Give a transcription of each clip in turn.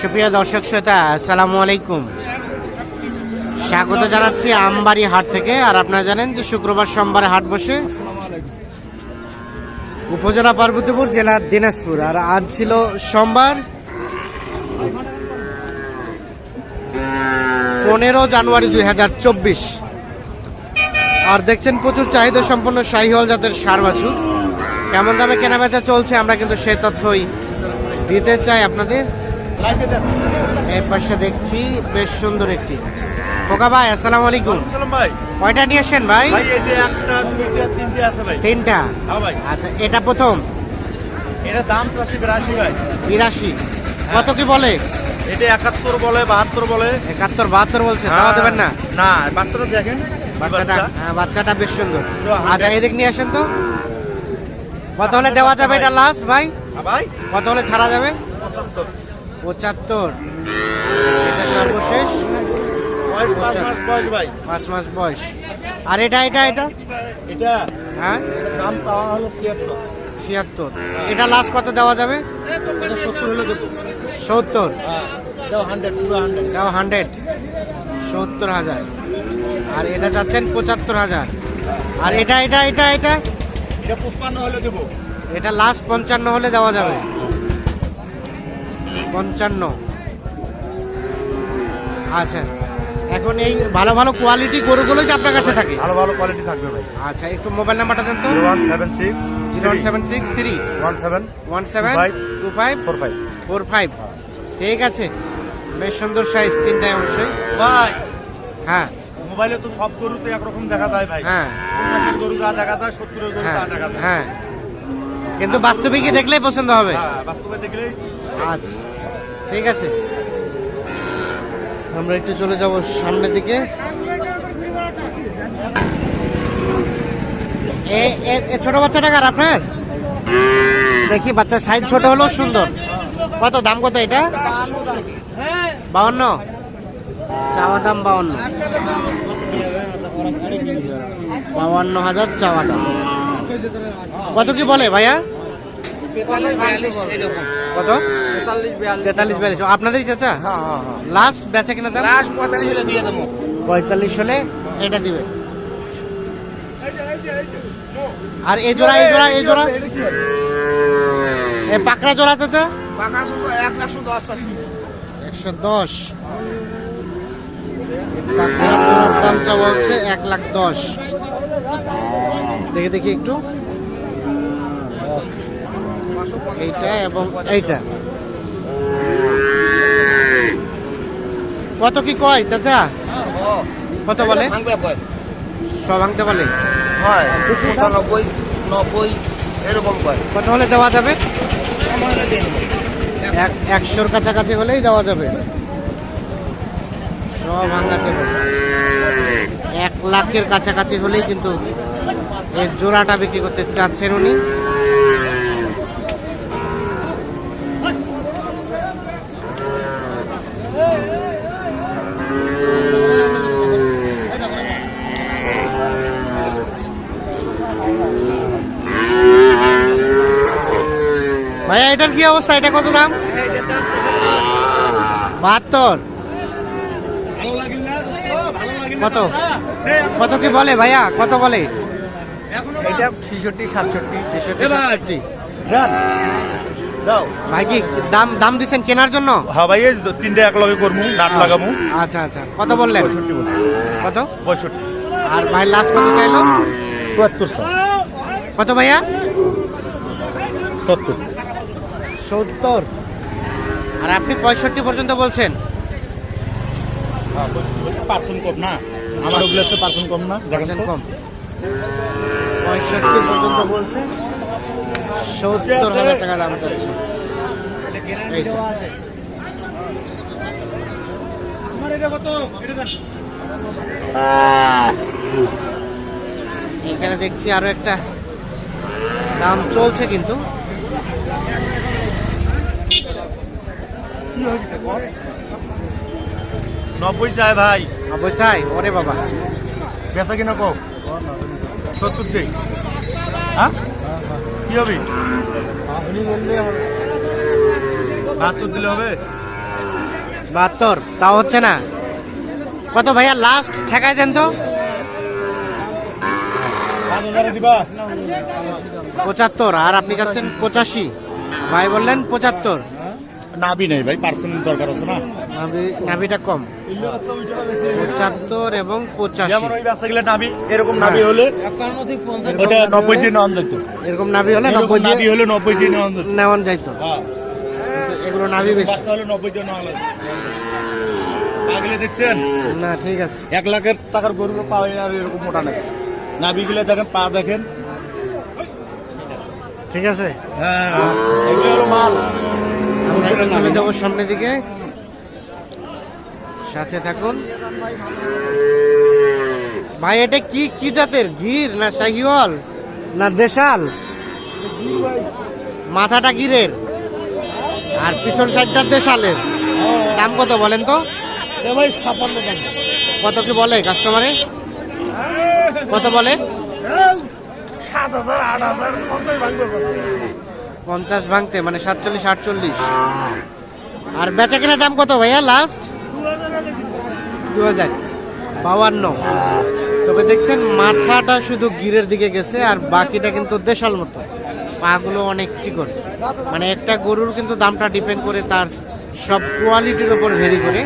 সুপ্রিয় দর্শক শ্রোতা, আসসালামু আলাইকুম। স্বাগত জানাচ্ছি আমবাড়ি হাট থেকে, আর আপনারা জানেন যে শুক্রবার সোমবারে হাট বসে উপজেলা পার্বতীপুর জেলার দিনাজপুর। আর আজ ছিল সোমবার পনেরো জানুয়ারি দুই হাজার চব্বিশ। আর দেখছেন প্রচুর চাহিদা সম্পন্ন শাহিহল জাতের সার বাছুর। কেমন দামে কেনাবেচা চলছে, আমরা কিন্তু সে তথ্যই দিতে চাই আপনাদের। এর পাশে দেখছি বেশ সুন্দর একটি। খোকা ভাই আসসালামু আলাইকুম। ভাই। কয়টা নিয়ে আসছেন ভাই? ভাই এই যে একটা দুইটা তিনটে আছে ভাই। তিনটা? হ্যাঁ ভাই। আচ্ছা এটা প্রথম? এটা দাম তো আছে বিরাশি ভাই। বিরাশি। কত কি বলে? এটা একাত্তর বলে বাহাত্তর বলে। একাত্তর বাহাত্তর বলছে তাও দেবেন না? না বাচ্চাটা দেখেন। বাচ্চাটা হ্যাঁ, বাচ্চাটা বেশ সুন্দর। আচ্ছা এদিক নিয়ে আসেন তো। কত হলে দেওয়া যাবে এটা লাস্ট ভাই? হ্যাঁ ভাই। কত হলে ছাড়া যাবে? পঁচাত্তর। পঁচাত্তর। এটা সর্বশেষ। বয়স পাঁচ মাস বয়স ভাই। পাঁচ মাস বয়স। আর এটা এটা এটা? এটা হ্যাঁ? দাম চাওয়া হলো ছিয়াত্তর। ছিয়াত্তর। এটা লাস্ট কত দেওয়া যাবে? সত্তর হলে দেবো। সত্তর। হ্যাঁ হান্ড্রেড হান্ড্রেড সত্তর হাজার। আর এটা চাচ্ছেন পঁচাত্তর হাজার। আর এটা এটা এটা এটা? এটা পুষ্পান্ন হলে দেবো। এটা লাস্ট পঞ্চান্ন হলে দেওয়া যাবে। পঞ্চান্ন। আচ্ছা এখন এই ভালো ভালো কোয়ালিটি গরুগুলোই তো আপনার কাছে থাকে? ভালো ভালো কোয়ালিটি থাকবে ভাই। আচ্ছা একটু মোবাইল নাম্বারটা দেন তো। One seven six zero one seven six three. One seven one seven two five four five four five. ঠিক আছে। বেশ সুন্দর সাইজ তিনটায় অবশ্যই। ভাই হ্যাঁ। মোবাইলে তো সব গরুতে একরকম দেখা যায় ভাই। হ্যাঁ। গরু যা দেখা যায় সত্তরের গরু হ্যাঁ। দেখা যায়। হ্যাঁ। কিন্তু বাস্তবিকই দেখলেই পছন্দ হবে। হ্যাঁ বাস্তবে দেখলেই আচ্ছা ঠিক আছে। আমরা একটু চলে যাব সামনের দিকে। ছোট বাচ্চাটা কার আপনার? দেখি বাচ্চার সাইজ ছোট হলেও সুন্দর। কত দাম কত এটা? বাউন্ন। চাওয়া দাম বাউন্ন। বাউন্ন হাজার চাওয়া দাম। কত কি বলে ভাইয়া? কত? তেতাল্লিশ বিয়াল্লিশ। আপনাদেরই চাচা? লাস্ট বেচা কিনা দাম? পঁয়তাল্লিশ হলে এটা দিবে। আর এই জোড়া এই জোড়া এই জোড়া? এই পাকড়া জোড়া চাচা? একশো দশ দাম চাওয়া হচ্ছে এক লাখ দশ। দেখি দেখি একটু। এইটা এবং এইটা। কত কি কয় চাচা? কত বলে? সব ভাঙতে বলে? হয় পঁচানব্বই নব্বই এরকম করে কত হলে দেওয়া যাবে? একশোর কাছাকাছি হলেই দেওয়া যাবে। সব ভাঙাতে হবে এক লাখের কাছাকাছি হলেই কিন্তু এই জোড়াটা বিক্রি করতে চাচ্ছেন উনি। ভাইয়া এটার কি অবস্থা? এটা কত দাম? বাহাত্তর। কত? কত কি বলে ভাইয়া? কত বলে? এটা ছেষট্টি সাতষট্টি। ছেষট্টি ভাই। সাতষট্টি ভাই কি দাম দাম দিচ্ছেন কেনার জন্য? হ্যাঁ ভাই তিনটে এক লগে করমু নাট লাগামু। আচ্ছা আচ্ছা। কত বললেন? কত? পঁয়ষট্টি। আর ভাই লাস্ট কত চাইলো? চুয়াত্তর কত ভাইয়া? সত্তর। সত্তর। আর আপনি পঁয়ষট্টি পর্যন্ত বলছেন? পার্সেন্ট কম না। আমার ওগুলো হচ্ছে পার্সেন্ট কম না দেখেন কম। পঁয়ষট্টি পর্যন্ত বলছে সত্তর হাজার টাকা দাম চাচ্ছে এখানে দেখছি আরও একটা দাম চলছে কিন্তু। নব্বই চাই ভাই। নব্বই চাই ওরে বাবা। বেচা কিনা কম? সত্তর দেই হ্যাঁ? কি হবে? বাহাত্তর দিলে হবে? বাহাত্তর তাও হচ্ছে না। কত ভাইয়া লাস্ট ঠেকাই দেন তো? পঁচাত্তর আর আপনি যাচ্ছেন পঁচাশি। ভাই বললেন পঁচাত্তর। নাবি নেই ভাই পার্সেন্ট দরকার আছে না? নাভি- নাভিটা কম। পঁচাত্তর এবং পঁচাশি। যেমন ওই ব্যবসা গেলে নাবি এরকম নাবি হলে ওটা নব্বই দিয়ে নেওয়া যেত এরকম নাভি হলে নব্বই নাবি হলে নব্বই দিয়ে নেওয়া যাইতো হ্যাঁ। এগুলো নাভি বেশি। বাচ্চা হলে নব্বই দিয়ে নেওয়া পাগলে দেখছেন? না ঠিক আছে। এক লাখের টাকার গরু পাওয়া আর এরকম মোটা নাকি নাবিগুলো দেখেন পা দেখেন। ঠিক আছে? হ্যাঁ। এগুলো মাল। যাব সামনের দিকে। সাথে থাকুন। ভাই এটা কি কি জাতের? গির না শাহিওয়াল? না দেশাল। মাথাটা গিরের আর পিছন সাইডটা দেশালের। দাম কত বলেন তো? ভাই ছাপান্ন টাকা। কত কি বলে কাস্টমারে? কত বলে? সাত হাজার আট হাজার পঞ্চাশ পঞ্চাশ ভাঙতে মানে সাতচল্লিশ আটচল্লিশ। আর বেচা কেনার দাম কত ভাইয়া? লাস্ট দু হাজার বাউান্ন তবে দেখছেন, মাথাটা শুধু গিরের দিকে গেছে আর বাকিটা কিন্তু দেশাল মতো। পাগুলো অনেক চিকন। মানে একটা গরুর কিন্তু দামটা ডিপেন্ড করে তার সব কোয়ালিটির ওপর ভেরি করে।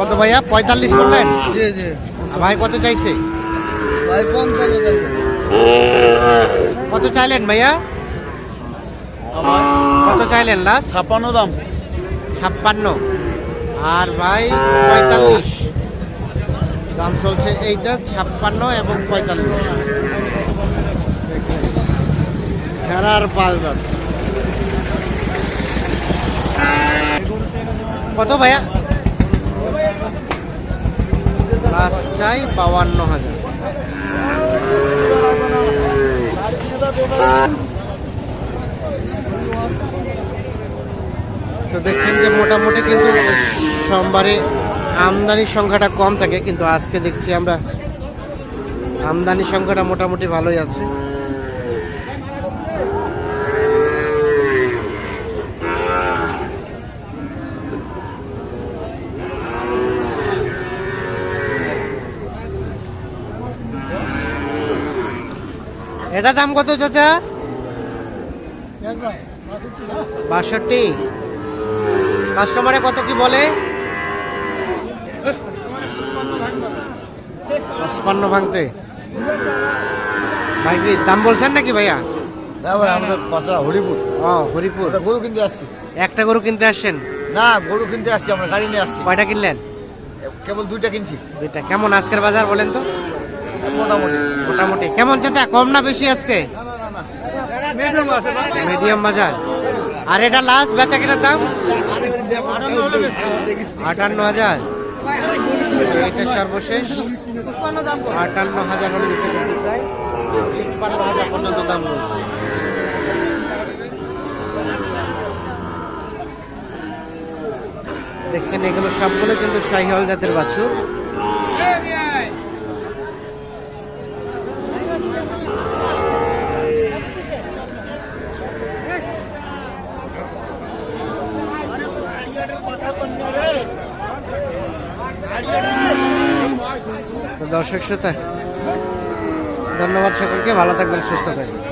কত ভাইয়া? পঁয়তাল্লিশ বললেন? জি জি। ভাই কত চাইছে? ভাই কত চাইলেন ভাইয়া? কত চাইলেন লাস্ট ছাপ্পান্ন দাম। ছাপ্পান্ন। আর ভাই পঁয়তাল্লিশ। দাম চলছে এইটা ছাপ্পান্ন এবং পঁয়তাল্লিশ। খেরার পাল যাচ্ছে। কত ভাইয়া? লাস্ট চাই বাউান্ন হাজার। তো দেখছেন যে মোটামুটি কিন্তু সোমবারে আমদানির সংখ্যাটা কম থাকে, কিন্তু আজকে দেখছি আমরা আমদানির সংখ্যাটা মোটামুটি ভালোই আছে। এটা দাম কত চাচা? বাষট্টি। কাস্টমারে কত কি বলে? পঁচপান্ন ভাঙতে। ভাই কি দাম বলছেন নাকি ভাইয়া? না ভাই আমরা হরিপুর। ও হরিপুর। গরু কিনতে আসছি। একটা গরু কিনতে আসছেন? না গরু কিনতে আসছি আমরা গাড়ি নিয়ে আসছি। কয়টা কিনলেন? কেবল দুইটা কিনছি। দুইটা। কেমন আজকের বাজার বলেন তো? মোটামুটি কেমন চাচা কম না বেশি আজকে? মিডিয়াম বাজার। আর এটা লাস্ট বেচা কেনার দাম? আটান্ন হাজার। এটা সর্বশেষ। আটান্ন হাজার হলে হাজার পর্যন্ত দাম দেখছেন এগুলো সবগুলো কিন্তু শাহিওয়াল জাতের বাছুর তো দর্শক শ্রোতা ধন্যবাদ সকলকে ভালো থাকবেন সুস্থ থাকবেন।